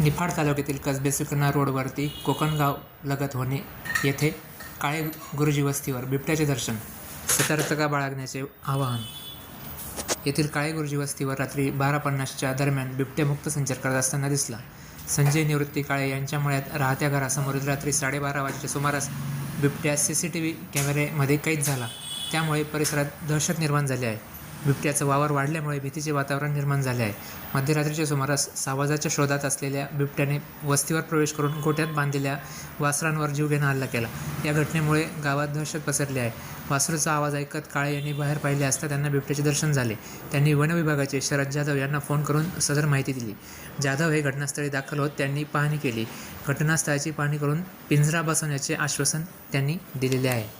निफाड तालुक्यातील कसबे सुकना रोडवरती कोकणगाव लगत होणे येथे काळे गुरुजी वस्तीवर बिबट्याचे दर्शन सतर्कता बाळगण्याचे आवाहन. येथील काळे गुरुजी वस्तीवर रात्री बारा पन्नासच्या दरम्यान बिबट्यामुक्त संचार करत असताना दिसला. संजय निवृत्ती काळे यांच्या मळ्यात राहत्या घरासमोरील रात्री साडेबारा वाजेच्या सुमारास बिबट्या सी सी टी व्ही कॅमेऱ्यामध्ये कैद झाला. त्यामुळे परिसरात दहशत निर्माण झाली आहे. बिबट्याचं वावर वाढल्यामुळे भीतीचे वातावरण निर्माण झाले आहे. मध्यरात्रीच्या सुमारास सावाजाच्या शोधात असलेल्या बिबट्याने वस्तीवर प्रवेश करून गोट्यात बांधलेल्या वासरांवर जीवघेणा हल्ला केला. या घटनेमुळे गावात दहशत पसरली आहे. वासरूचा आवाज ऐकत काळे यांनी बाहेर पाहिले असता त्यांना बिबट्याचे दर्शन झाले. त्यांनी वनविभागाचे शरद जाधव यांना फोन करून सदर माहिती दिली. जाधव हे घटनास्थळी दाखल होत त्यांनी पाहणी केली. घटनास्थळाची पाहणी करून पिंजरा बसवण्याचे आश्वासन त्यांनी दिलेले आहे.